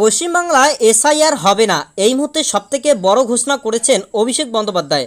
পশ্চিমবাংলায় এসআইআর হবে না। এই মুহূর্তে সবথেকে বড় ঘোষণা করেছেন অভিষেক বন্দ্যোপাধ্যায়।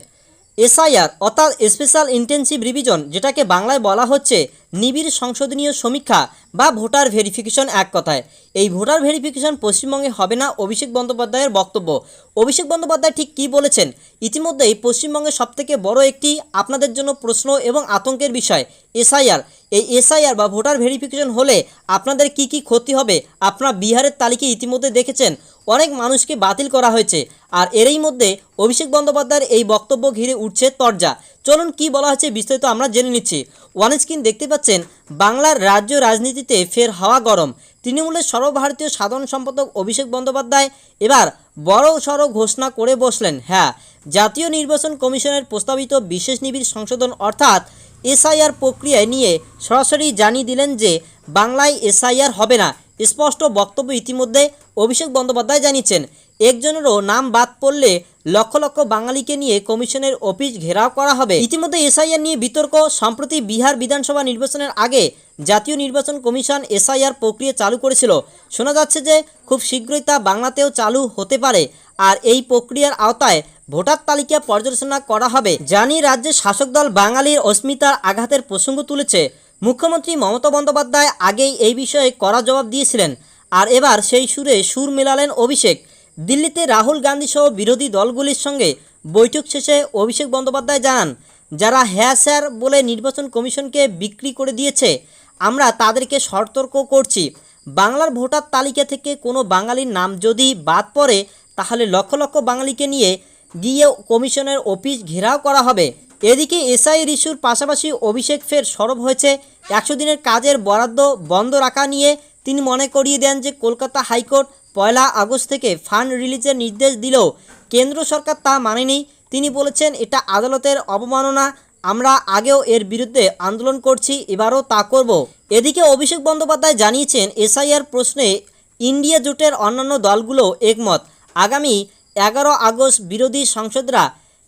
এসআইআর, অর্থাৎ স্পেশাল ইন্টেন্সিভ রিভিশন যেটাকে বাংলায় বলা হচ্ছে নিবিড় সংশোধনীয় সমীক্ষা বা ভোটার ভেরিফিকেশন এক কথায়। এই ভোটার ভেরিফিকেশন পশ্চিমবঙ্গে হবে না অভিষেক বন্দ্যোপাধ্যায়ের বক্তব্য। অভিষেক বন্দ্যোপাধ্যায় ঠিক কী বলেছেন? ইতিমধ্যেই পশ্চিমবঙ্গের সবথেকে বড় একটি আপনাদের জন্য প্রশ্ন এবং আতঙ্কের বিষয়, এসআইআর। এই এসআইআর বা ভোটার ভেরিফিকেশন হলে আপনাদের কি কি ক্ষতি হবে, আপনারা বিহারের তালিকা ইতিমধ্যে দেখেছেন। অনেক মানুষকে বাতিল করা হয়েছে। আর এরই মধ্যে অভিষেক বন্দ্যোপাধ্যায়ের এই বক্তব্য ঘিরে উঠছে তরজা। চলুন কি বলা হচ্ছে বিস্তারিত আমরা জেনে নিচ্ছি। ওয়ান স্ক্রিন দেখতে পাচ্ছেন, বাংলার রাজ্য রাজনীতিতে ফের হাওয়া গরম। তৃণমূলের সর্বভারতীয় সাধারণ সম্পাদক অভিষেক বন্দ্যোপাধ্যায় এবার বড় সড়ো ঘোষণা করে বসলেন। হ্যাঁ জাতীয় নির্বাচন কমিশনের প্রস্তাবিত বিশেষ নিবিড় সংশোধন অর্থাৎ এসআইআর প্রক্রিয়ায় নিয়ে সরাসরি জানিয়ে দিলেন যে, বাংলায় এসআইআর হবে না। স্পষ্ট বক্তব্য ইতিমধ্যে অভিষেক বন্দ্যোপাধ্যায় জানিয়েছেন, একজনেরও নাম বাদ পড়লে লক্ষ লক্ষ বাঙালিকে নিয়ে কমিশনের অফিস ঘেরাও করা হবে। ইতিমধ্যে এসআইআর নিয়ে বিতর্ক, সম্প্রতি বিহার বিধানসভা নির্বাচনের আগে জাতীয় নির্বাচন কমিশন এসআইআর প্রক্রিয়া চালু করেছিল। শোনা যাচ্ছে যে, খুব শীঘ্রই তা বাংলাতেও চালু হতে পারে আর এই প্রক্রিয়ার আওতায় ভোটার তালিকা পর্যালোচনা করা হবে। জানি রাজ্যের শাসক দল বাঙালির অস্মিতার আঘাতের প্রসঙ্গ তুলেছে। মুখ্যমন্ত্রী মমতা বন্দ্যোপাধ্যায় আগেই এই বিষয়ে কড়া জবাব দিয়েছিলেন। আর এবার সেই সুরে সুর মেলালেন অভিষেক। দিল্লিতে রাহুল গান্ধী সহ বিরোধী দলগুলির সঙ্গে বৈঠক শেষে অভিষেক বন্দ্যোপাধ্যায় জানান, যারা হ্যাঁ স্যার বলে নির্বাচন কমিশনকে বিক্রি করে দিয়েছে, আমরা তাদেরকে সতর্ক করছি। বাংলার ভোটার তালিকা থেকে কোনো বাঙালির নাম যদি বাদ পড়ে, তাহলে লক্ষ লক্ষ বাঙালিকে নিয়ে গিয়ে কমিশনের অফিস ঘেরাও করা হবে। এদিকে এসআই ইস্যুর পাশাপাশি অভিষেক ফের সরব হয়েছে। একশো দিনের কাজের বরাদ্দ বন্ধ রাখা নিয়ে তিনি মনে করিয়ে দেন যে কলকাতা হাইকোর্ট পয়লা আগস্ট থেকে ফান্ড রিলিজের নির্দেশ দিলেও কেন্দ্র সরকার তা মানেনি। তিনি বলেছেন, এটা আদালতের অবমাননা। আমরা আগেও এর বিরুদ্ধে আন্দোলন করছি, এবারও তা করব। এদিকে অভিষেক বন্দ্যোপাধ্যায় জানিয়েছেন, এসআইআর প্রশ্নে ইন্ডিয়া জোটের অন্যান্য দলগুলো একমত। আগামী এগারো আগস্ট বিরোধী সংসদরা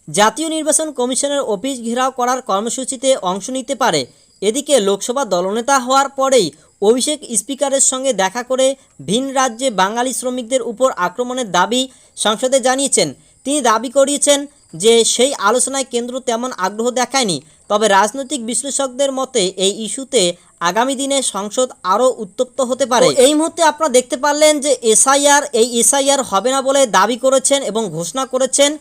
জাতীয় নির্বাচন কমিশনের অফিস ঘেরাও করার কর্মসূচিতে অংশ নিতে পারে। এদিকে লোকসভা দলনেতা হওয়ার পরেই অভিষেক স্পিকারের সঙ্গে দেখা করে ভিন রাজ্যে বাঙালি শ্রমিকদের উপর আক্রমণের দাবি সংসদে জানিয়েছেন। তিনি দাবি করিয়েছেন যে সেই আলোচনায় কেন্দ্র তেমন আগ্রহ দেখায়নি। তবে রাজনৈতিক বিশ্লেষকদের মতে এই ইস্যুতে আগামী দিনে সংসদ আরও উত্তপ্ত হতে পারে। এই মুহূর্তে আপনারা দেখতে পারলেন যে এসআইআর, এই এসআইআর হবে না বলে দাবি করেছেন এবং ঘোষণা করেছেন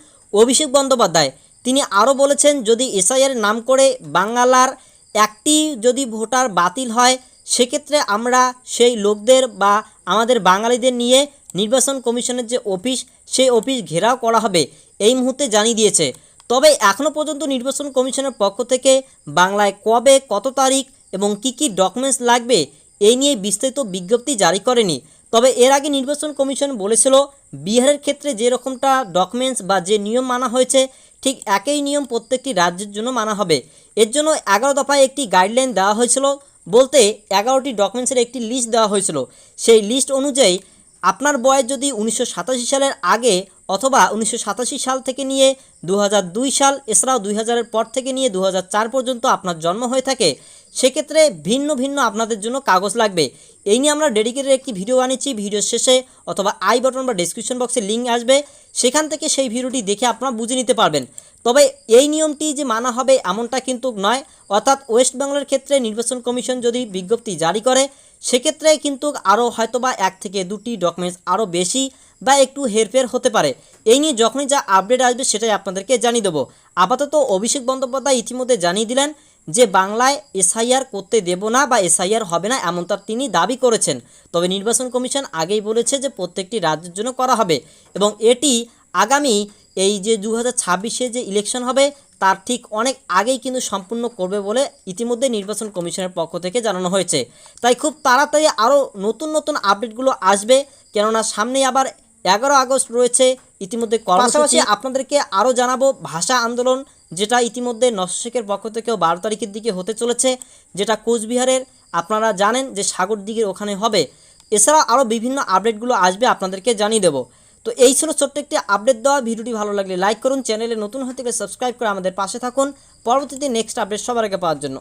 অভিষেক বন্দ্যোপাধ্যায়। তিনি আরও বলেছেন, যদি এসআইআর নাম করে বাংলার একটি যদি ভোটার বাতিল হয়, সেক্ষেত্রে আমরা সেই লোকদের বা আমাদের বাঙালিদের নিয়ে নির্বাচন কমিশনের যে অফিস, সেই অফিস ঘেরাও করা হবে, এই মুহূর্তে জানিয়ে দিয়েছে। তবে এখনও পর্যন্ত নির্বাচন কমিশনের পক্ষ থেকে বাংলায় কবে, কত তারিখ এবং কি কি ডকুমেন্টস লাগবে, এই নিয়ে বিস্তারিত বিজ্ঞপ্তি জারি করেনি। তবে এর আগে নির্বাচন কমিশন বলেছিল বিহারের ক্ষেত্রে যে রকমটা ডকুমেন্টস বা যে নিয়ম মানা হয়েছে, ঠিক একই নিয়ম প্রত্যেকটি রাজ্যের জন্য মানা হবে। এর জন্য এগারো দফায় একটি গাইডলাইন দেওয়া হয়েছিল। বলতে এগারোটি ডকুমেন্টসের একটি লিস্ট দেওয়া হয়েছিল। সেই লিস্ট অনুযায়ী আপনার বয়স যদি উনিশশো সাতাশি সালের আগে অথবা উনিশশো সাতাশি সাল থেকে নিয়ে দু সাল, এছাড়াও দুই হাজারের পর থেকে নিয়ে দু পর্যন্ত আপনার জন্ম হয়ে থাকে সেক্ষেত্রে ভিন্ন ভিন্ন আপনাদের জন্য কাগজ লাগবে। এই নিয়ে আমরা ডেডিকেটেড একটি ভিডিও বানিয়েছি। ভিডিওর শেষে অথবা আই বাটন বা ডিসক্রিপশন বক্সে লিঙ্ক আসবে। সেখান থেকে সেই ভিডিওটি দেখে আপনারা বুঝে নিতে পারবেন। তবে এই নিয়মটি যে মানা হবে এমনটা কিন্তু নয়। অর্থাৎ ওয়েস্ট বেঙ্গলের ক্ষেত্রে নির্বাচন কমিশন যদি বিজ্ঞপ্তি জারি করে, সেক্ষেত্রে কিন্তু আরও হয়তোবা এক থেকে দুটি ডকুমেন্টস আরও বেশি বা একটু হেরফের হতে পারে। এই নিয়ে যখনই যা আপডেট আসবে সেটাই আপনাদেরকে জানিয়ে দেবো। আপাতত অভিষেক বন্দ্যোপাধ্যায় ইতিমধ্যে জানিয়ে দিলেন যে বাংলায় এসআইআর করতে দেব না বা এসআইআর হবে না এমন তার তিনি দাবি করেছেন। তবে নির্বাচন কমিশন আগেই বলেছে যে প্রত্যেকটি রাজ্যের জন্য করা হবে এবং এটি আগামী এই যে দু হাজার যে ইলেকশন হবে তার ঠিক অনেক আগেই কিন্তু সম্পূর্ণ করবে বলে ইতিমধ্যে নির্বাচন কমিশনের পক্ষ থেকে জানানো হয়েছে। তাই খুব তাড়াতাড়ি আরও নতুন নতুন আপডেটগুলো আসবে। কেননা সামনেই আবার এগারো আগস্ট রয়েছে। ইতিমধ্যে পাশাপাশি আপনাদেরকে আরও জানাব। ভাষা আন্দোলন যেটা ইতিমধ্যে নশেকের পক্ষ থেকেও বারো তারিখের দিকে হতে চলেছে, যেটা কোচবিহারের আপনারা জানেন যে সাগর দিকের ওখানে হবে। এছাড়া আরও বিভিন্ন আপডেটগুলো আসবে আপনাদেরকে জানিয়ে দেবো। তো এই ছিল ছোট্ট একটি আপডেট দেওয়া। ভিডিওটি ভালো লাগলে লাইক করুন, চ্যানেলে নতুন হতে গেলে সাবস্ক্রাইব করে আমাদের পাশে থাকুন। পরবর্তীতে নেক্সট আপডেট সবার আগে পাওয়ার জন্য।